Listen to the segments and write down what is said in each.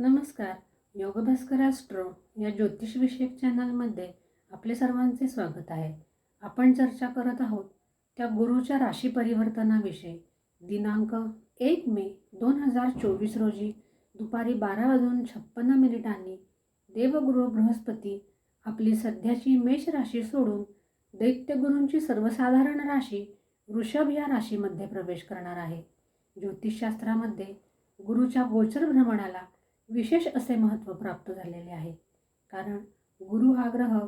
नमस्कार. योगभास्कर ॲस्ट्रो या ज्योतिषविषयक चॅनलमध्ये आपले सर्वांचे स्वागत आहे. आपण चर्चा करत आहोत त्या गुरुच्या राशी परिवर्तनाविषयी. दिनांक एक मे दोन हजार चोवीस रोजी दुपारी बारा वाजून छप्पन्न मिनिटांनी देवगुरु बृहस्पती आपली सध्याची मेष राशी सोडून दैत्यगुरूंची सर्वसाधारण राशी वृषभ या राशीमध्ये प्रवेश करणार आहे. ज्योतिषशास्त्रामध्ये गुरुच्या गोचर भ्रमणाला विशेष असे महत्त्व प्राप्त झालेले आहे. कारण गुरु हा ग्रह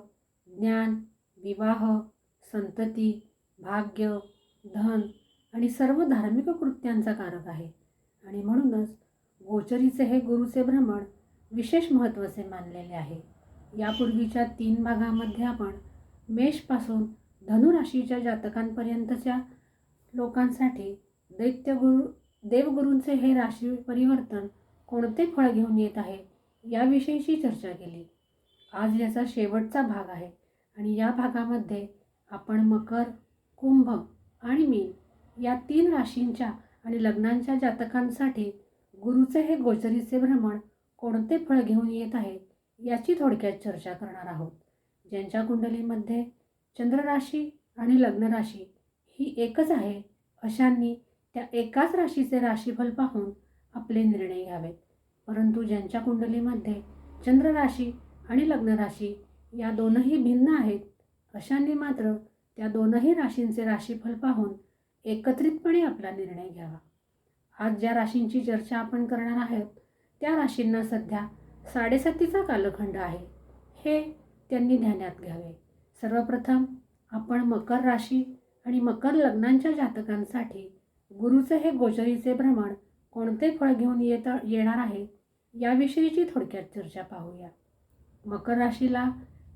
ज्ञान विवाह संतती भाग्य धन आणि सर्व धार्मिक कृत्यांचा कारक आहे. आणि म्हणूनच गोचरीचे हे गुरुचे भ्रमण विशेष महत्त्वाचे मानलेले आहे. यापूर्वीच्या तीन भागामध्ये आपण मेषपासून धनुराशीच्या जातकांपर्यंतच्या लोकांसाठी दैत्यगुरु देवगुरूंचे हे राशी परिवर्तन कोणते फळ घेऊन येत आहे याविषयीची चर्चा केली. आज याचा शेवटचा भाग आहे आणि या भागामध्ये आपण मकर कुंभ आणि मीन या तीन राशींच्या आणि लग्नांच्या जातकांसाठी गुरुचे हे गोचरीचे भ्रमण कोणते फळ घेऊन येत आहे याची थोडक्यात चर्चा करणार आहोत. ज्यांच्या कुंडलीमध्ये चंद्रराशी आणि लग्न राशी ही एकच आहे अशांनी त्या एकाच राशीचे राशीफल पाहून आपले निर्णय घ्यावेत. परंतु ज्यांच्या कुंडलीमध्ये चंद्र राशी आणि लग्न राशी या दोनही भिन्न आहेत अशांनी मात्र त्या दोनही राशींचे राशीफल पाहून एकत्रितपणे आपला निर्णय घ्यावा. आज ज्या राशींची चर्चा आपण करणार आहोत त्या राशींना सध्या साडेसातीचा कालखंड आहे. हे त्यांनी ध्यानात घ्यावे. सर्वप्रथम आपण मकर राशी आणि मकर लग्नांच्या जातकांसाठी गुरुचे हे गोचरीचे भ्रमण कोणते फळ घेऊन येत येणार आहे याविषयीची थोडक्यात चर्चा पाहूया. मकर राशीला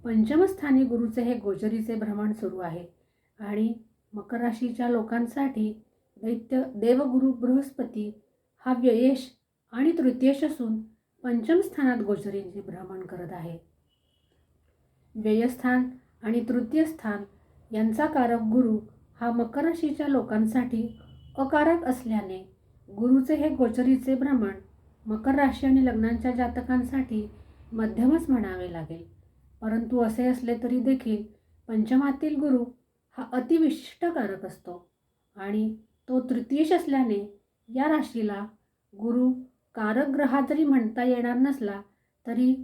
पंचमस्थानी गुरुचे हे गोचरीचे भ्रमण सुरू आहे आणि मकर राशीच्या लोकांसाठी दैत्य देवगुरु बृहस्पती हा व्ययेश आणि तृतीयश असून पंचमस्थानात गोचरीचे भ्रमण करत आहे. व्ययस्थान आणि तृतीय स्थान यांचा कारक गुरु हा मकर राशीच्या लोकांसाठी अकारक असल्याने गुरुचे हे गोचरीचे भ्रमण मकर राशी आणि लग्नांच्या जातकांसाठी मध्यमच म्हणावे लागेल. परंतु असे असले तरी देखील पंचमातील गुरु हा अतिविशिष्ट कारक असतो आणि तो तृतीयश असल्याने या राशीला गुरु कारक ग्रहा जरी म्हणता येणार नसला तरी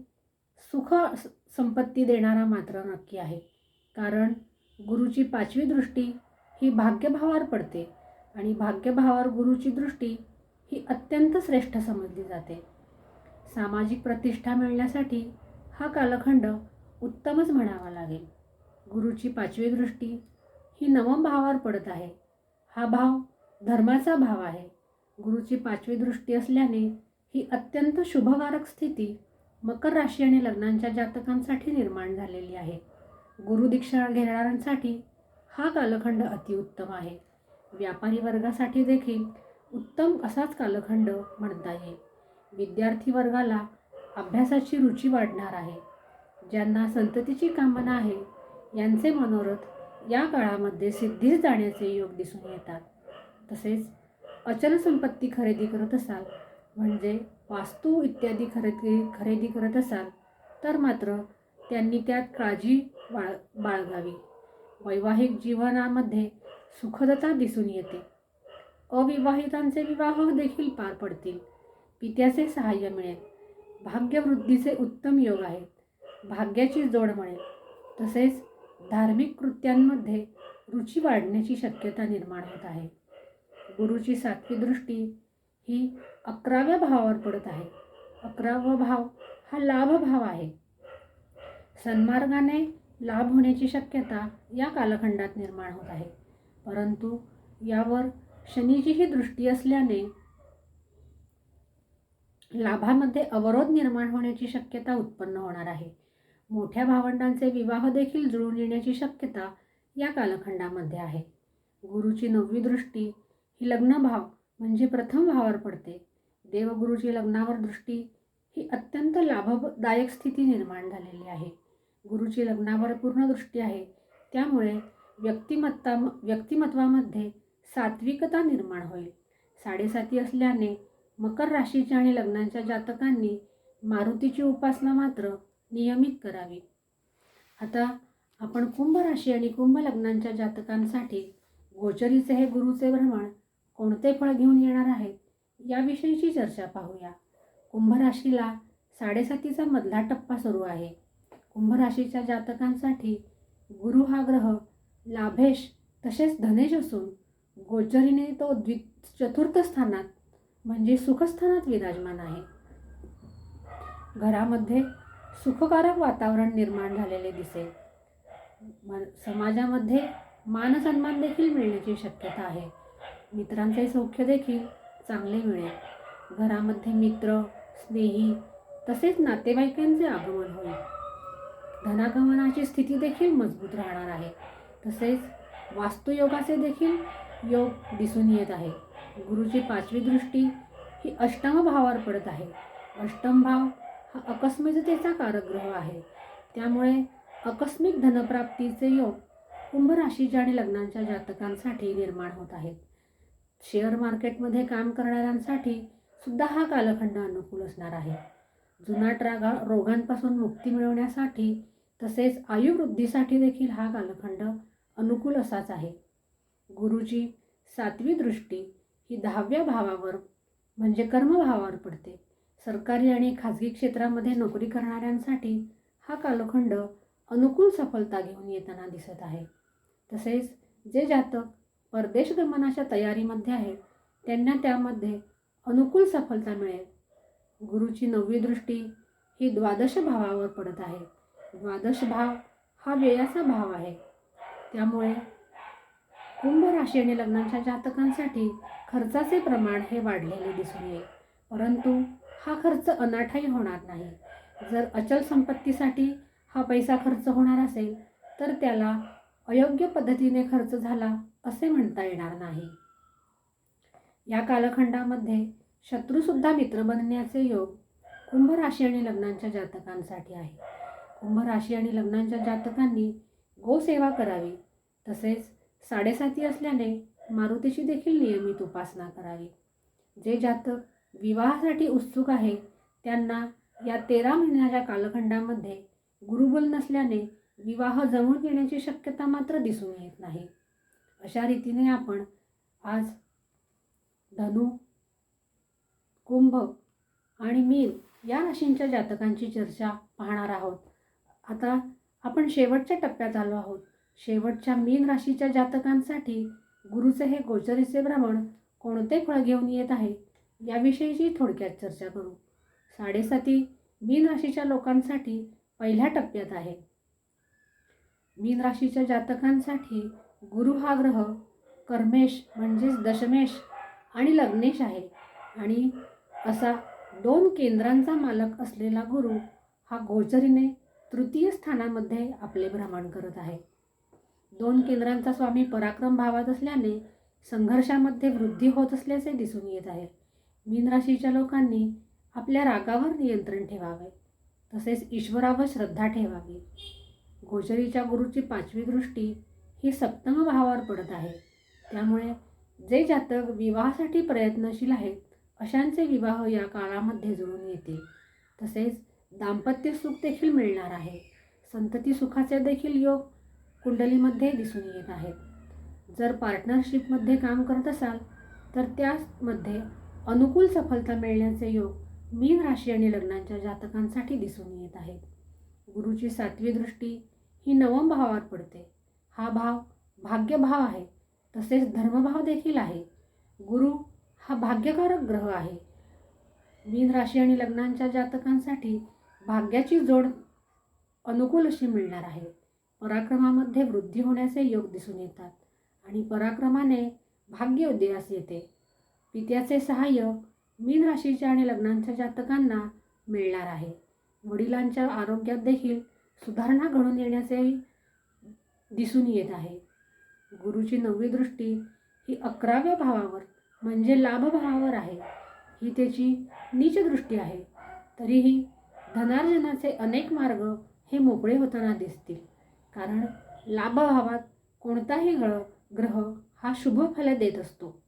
सुख संपत्ती देणारा मात्र नक्की आहे. कारण गुरुची पाचवी दृष्टी ही भाग्यभावावर पडते. आणि भाग्यभावावर गुरुची दृष्टी ही अत्यंत श्रेष्ठ समजली जाते. सामाजिक प्रतिष्ठा मिळण्यासाठी हा कालखंड उत्तमच म्हणावा लागेल. गुरुची पाचवी दृष्टी ही नवम भावावर पडत आहे. हा भाव धर्माचा भाव आहे. गुरुची पाचवी दृष्टी असल्याने ही अत्यंत शुभकारक स्थिती मकर राशी आणि लग्नांच्या जातकांसाठी निर्माण झालेली आहे. गुरुदीक्षा घेणाऱ्यांसाठी हा कालखंड अतिउत्तम आहे. व्यापारी वर्गासाठी देखील उत्तम असाच कालखंड म्हणता येईल. विद्यार्थी वर्गाला अभ्यासाची रुची वाढणार आहे. ज्यांना संततीची कामना आहे यांचे मनोरथ या काळामध्ये सिद्धीस जाण्याचे योग दिसून येतात. तसेच अचल संपत्ती खरेदी करत असाल म्हणजे वास्तू इत्यादी खरेदी खरेदी करत असाल तर मात्र त्यांनी त्यात काळजी बाळ बाळगावी. वैवाहिक जीवनामध्ये सुखदता दिसून येते. अविवाहितांचे विवाह देखील पार पडतील. पित्याचे सहाय्य मिळेल. भाग्यवृद्धीचे उत्तम योग आहेत. भाग्याची जोड मिळेल तसेच धार्मिक कृत्यांमध्ये रुची वाढण्याची शक्यता निर्माण होत आहे. गुरुची सातवी दृष्टी ही अकराव्या भावावर पडत आहे. अकरावा भाव हा लाभ भाव आहे. सन्मार्गाने लाभ होण्याची शक्यता या कालखंडात निर्माण होत आहे. परंतु यावर शनीचीही दृष्टी असल्याने लाभामध्ये अवरोध निर्माण होण्याची शक्यता उत्पन्न होणार आहे. मोठ्या भावंडांचे विवाह देखील जुळून येण्याची शक्यता या कालखंडामध्ये आहे. गुरुची नववी दृष्टी ही लग्नभाव म्हणजे प्रथम भावावर पडते. देवगुरुची लग्नावर दृष्टी ही अत्यंत लाभदायक स्थिती निर्माण झालेली आहे. गुरुची लग्नावर पूर्ण दृष्टी आहे. त्यामुळे व्यक्तिमत्ता व्यक्तिमत्वामध्ये सात्विकता निर्माण होईल. साडेसाती असल्याने मकर राशीच्या आणि लग्नांच्या जातकांनी मारुतीची उपासना मात्र नियमित करावी. आता आपण कुंभ राशी आणि कुंभ लग्नांच्या जातकांसाठी गोचरीचे हे गुरुचे भ्रमण कोणते फळ घेऊन येणार आहेत याविषयीची चर्चा पाहूया. कुंभ राशीला साडेसातीचा मधला टप्पा सुरू आहे. कुंभ राशीच्या जातकांसाठी गुरु हा ग्रह लाभेश तसेच धनेश असून गोचरीने तो द्वि चतुर्थ स्थानात म्हणजे सुखस्थानात विराजमान आहे. घरामध्ये सुखकारक वातावरण निर्माण झालेले दिसेल. समाजामध्ये मानसन्मान देखील मिळण्याची शक्यता आहे. मित्रांचे सौख्य देखील चांगले मिळेल. घरामध्ये मित्र स्नेही तसेच नातेवाईकांचे आगमन होईल. धनागमनाची स्थिती देखील मजबूत राहणार आहे. तसेच वास्तुयोगाचे देखील योग दिसून येत आहे. गुरुची पाचवी दृष्टी ही अष्टम भावावर पडत आहे. अष्टम भाव हा अकस्मिततेचा कारकग्रह आहे. त्यामुळे आकस्मिक धनप्राप्तीचे योग कुंभ राशीच्या आणि लग्नांच्या जातकांसाठी निर्माण होत आहेत. शेअर मार्केटमध्ये काम करणाऱ्यांसाठी सुद्धा हा कालखंड अनुकूल असणार आहे. जुनाट रागा रोगांपासून मुक्ती मिळवण्यासाठी तसेच आयुवृद्धीसाठी देखील हा कालखंड अनुकूल असाच आहे. गुरुची सातवी दृष्टी ही दहाव्या भावावर म्हणजे कर्मभावावर पडते. सरकारी आणि खाजगी क्षेत्रामध्ये नोकरी करणाऱ्यांसाठी हा कालखंड अनुकूल सफलता घेऊन येताना दिसत आहे. तसेच जे जातक परदेश गमनाच्या तयारीमध्ये आहेत त्यांना त्यामध्ये अनुकूल सफलता मिळेल. गुरुची नववी दृष्टी ही द्वादश भावावर पडत आहे. द्वादश भाव हा व्ययाचा भाव आहे. त्यामुळे कुंभ राशी आणि लग्नांच्या जातकांसाठी खर्चाचे प्रमाण हे वाढलेले दिसून येईल. परंतु हा खर्च अनाठाई होणार नाही. जर अचल संपत्तीसाठी हा पैसा खर्च होणार असेल तर त्याला अयोग्य पद्धतीने खर्च झाला असे म्हणता येणार नाही. या कालखंडामध्ये शत्रूसुद्धा मित्र बनण्याचे योग कुंभ राशी आणि लग्नांच्या जातकांसाठी आहे. कुंभ राशी आणि लग्नांच्या जातकांनी हो गोसेवा करावी. तसेच साडेसाती असल्याने मारुतीची देखील नियमित उपासना करावी. जे जातक विवाहासाठी उत्सुक आहे त्यांना या तेरा महिन्याच्या कालखंडामध्ये गुरुबल नसल्याने विवाह जमून येण्याची शक्यता मात्र दिसून येत नाही. अशा रीतीने आपण आज धनु कुंभ आणि मीन या राशींच्या जातकांची चर्चा पाहणार आहोत. आता आपण शेवटच्या टप्प्यात आलो आहोत. शेवटच्या मीन राशीच्या जातकांसाठी गुरुचे हे गोचरीचे भ्रमण कोणते फळ घेऊन येत आहे याविषयीची थोडक्यात चर्चा करू. साडेसाती मीन राशीच्या लोकांसाठी पहिल्या टप्प्यात आहे. मीन राशीच्या जातकांसाठी गुरु हा ग्रह कर्मेश म्हणजेच दशमेश आणि लग्नेश आहे. आणि असा दोन केंद्रांचा मालक असलेला गुरु हा गोचरीने तृतीय स्थानामध्ये आपले भ्रमण करत आहे. दोन केंद्रांचा स्वामी पराक्रम भावात असल्याने संघर्षामध्ये वृद्धी होत असल्याचे दिसून येत आहे. मीन राशीच्या लोकांनी आपल्या रागावर नियंत्रण ठेवावे तसेच ईश्वरावर श्रद्धा ठेवावी. गोचरीच्या गुरुची पाचवी दृष्टी ही सप्तम भावावर पडत आहे. त्यामुळे जे जातक विवाहासाठी प्रयत्नशील आहेत अशांचे विवाह या काळामध्ये जुळून येतील. तसेच दाम्पत्य सुख देखील मिळणार आहे. संतती सुखाचे देखील योग कुंडलीमध्ये दिसून येत आहेत. जर पार्टनरशिपमध्ये काम करत असाल तर त्यामध्ये अनुकूल सफलता मिळण्याचे योग मीन राशी आणि लग्नांच्या जातकांसाठी दिसून येत आहेत. गुरुची सातवी दृष्टी ही नवम भावावर पडते. हा भाव भाग्यभाव आहे तसेच धर्मभाव देखील आहे. गुरु हा भाग्यकारक ग्रह आहे. मीन राशी आणि लग्नांच्या जातकांसाठी भाग्याची जोड अनुकूल अशी मिळणार आहे. पराक्रमामध्ये वृद्धी होण्याचे योग दिसून येतात आणि पराक्रमाने भाग्य उदयास येते. पित्याचे सहाय्य मीन राशीच्या आणि लग्नांच्या जातकांना मिळणार आहे. वडिलांच्या आरोग्यात देखील सुधारणा घडून येण्याचे दिसून येत आहे. गुरुची नववी दृष्टी ही अकराव्या भावावर म्हणजे लाभभावावर आहे. ही त्याची नीच दृष्टी आहे. तरीही धनार्जनाचे अनेक मार्ग हे मोकळे होताना दिसतील. कारण लाभभावात कोणताही ग्रह ग्रह हा शुभ फल देत असतो.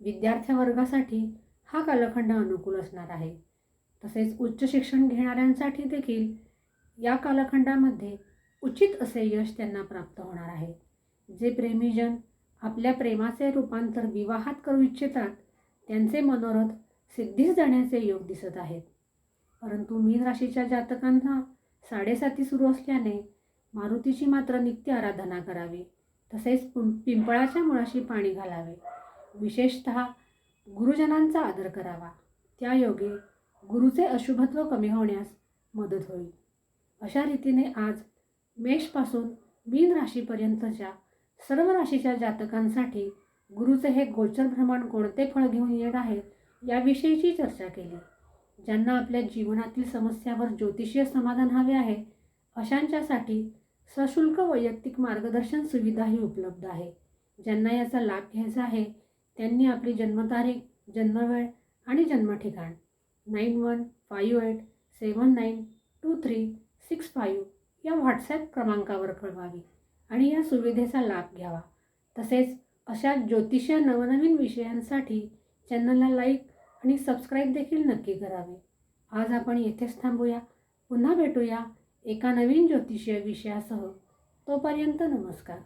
विद्यार्थ्या वर्गासाठी हा कालखंड अनुकूल असणार आहे. तसेच उच्च शिक्षण घेणाऱ्यांसाठी देखील या कालखंडामध्ये उचित असे यश त्यांना प्राप्त होणार आहे. जे प्रेमीजन आपल्या प्रेमाचे रूपांतर विवाहात करू इच्छितात त्यांचे मनोरथ सिद्धीस जाण्याचे योग दिसत आहेत. परंतु मीन राशीच्या जातकांना साडेसाती सुरू असल्याने मारुतीची मात्र नित्य आराधना करावी. तसेच पुं- पिंपळाच्या मुळाशी पाणी घालावे. विशेषत गुरुजनांचा आदर करावा. त्या योगे गुरुचे अशुभत्व कमी होण्यास मदत होईल. अशा रीतीने आज मेषपासून मीन राशीपर्यंतच्या सर्व राशीच्या जातकांसाठी गुरुचे हे गोचर भ्रमण कोणते फळ घेऊन येत आहे याविषयीची चर्चा केली. ज्यांना आपल्या जीवनातील समस्यावर ज्योतिषीय समाधान हवे आहे अशांच्यासाठी सशुल्क वैयक्तिक मार्गदर्शन सुविधाही उपलब्ध आहे. ज्यांना याचा लाभ घ्यायचा आहे त्यांनी आपली जन्मतारीख जन्मवेळ आणि जन्मठिकाण nine one five eight seven nine two three six five या व्हॉट्सॲप क्रमांकावर कळवावी आणि या सुविधेचा लाभ घ्यावा. तसेच अशा ज्योतिषीय नवनवीन विषयांसाठी चॅनलला लाईक आणि सबस्क्राईब देखील नक्की करावे. आज आपण येथेच थांबूया. पुन्हा भेटूया एका नवीन ज्योतिषीय विषयासह. तोपर्यंत नमस्कार.